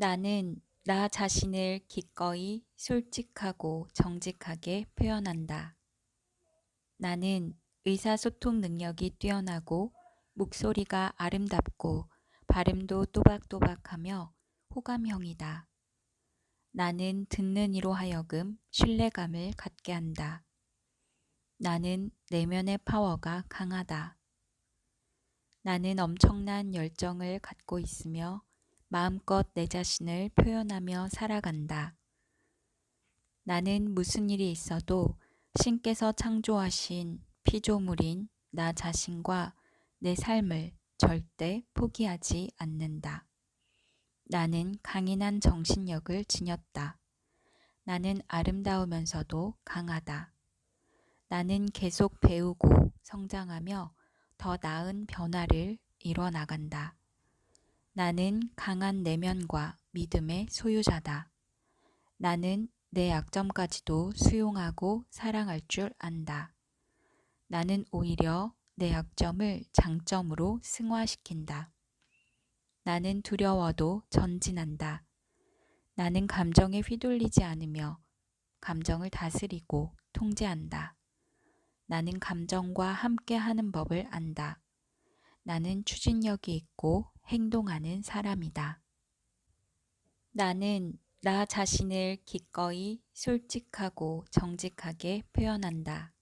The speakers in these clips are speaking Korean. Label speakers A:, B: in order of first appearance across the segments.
A: 나는 나 자신을 기꺼이 솔직하고 정직하게 표현한다. 나는 의사소통 능력이 뛰어나고 목소리가 아름답고 발음도 또박또박하며 호감형이다. 나는 듣는 이로 하여금 신뢰감을 갖게 한다. 나는 내면의 파워가 강하다. 나는 엄청난 열정을 갖고 있으며 마음껏 내 자신을 표현하며 살아간다. 나는 무슨 일이 있어도 신께서 창조하신 피조물인 나 자신과 내 삶을 절대 포기하지 않는다. 나는 강인한 정신력을 지녔다. 나는 아름다우면서도 강하다. 나는 계속 배우고 성장하며 더 나은 변화를 이뤄 나간다. 나는 강한 내면과 믿음의 소유자다. 나는 내 약점까지도 수용하고 사랑할 줄 안다. 나는 오히려 내 약점을 장점으로 승화시킨다. 나는 두려워도 전진한다. 나는 감정에 휘둘리지 않으며 감정을 다스리고 통제한다. 나는 감정과 함께 하는 법을 안다. 나는 추진력이 있고 행동하는 사람이다. 나는 나 자신을 기꺼이 솔직하고 정직하게 표현한다.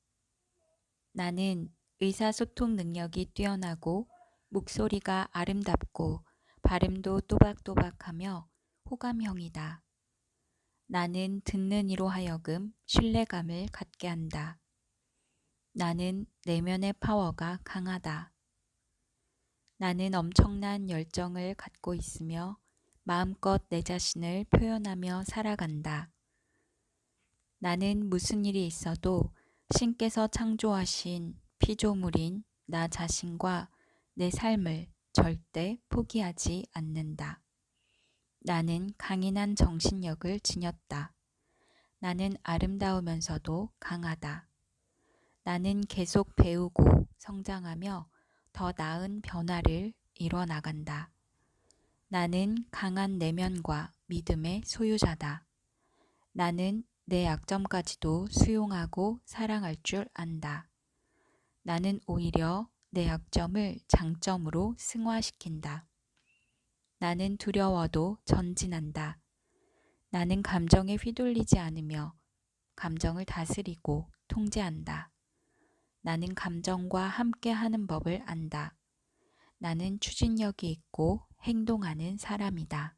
A: 나는 의사소통 능력이 뛰어나고 목소리가 아름답고 발음도 또박또박하며 호감형이다. 나는 듣는 이로 하여금 신뢰감을 갖게 한다. 나는 내면의 파워가 강하다. 나는 엄청난 열정을 갖고 있으며 마음껏 내 자신을 표현하며 살아간다. 나는 무슨 일이 있어도 신께서 창조하신 피조물인 나 자신과 내 삶을 절대 포기하지 않는다. 나는 강인한 정신력을 지녔다. 나는 아름다우면서도 강하다. 나는 계속 배우고 성장하며 더 나은 변화를 이뤄 나간다. 나는 강한 내면과 믿음의 소유자다. 나는 내 약점까지도 수용하고 사랑할 줄 안다. 나는 오히려 내 약점을 장점으로 승화시킨다. 나는 두려워도 전진한다. 나는 감정에 휘둘리지 않으며 감정을 다스리고 통제한다. 나는 감정과 함께 하는 법을 안다. 나는 추진력이 있고 행동하는 사람이다.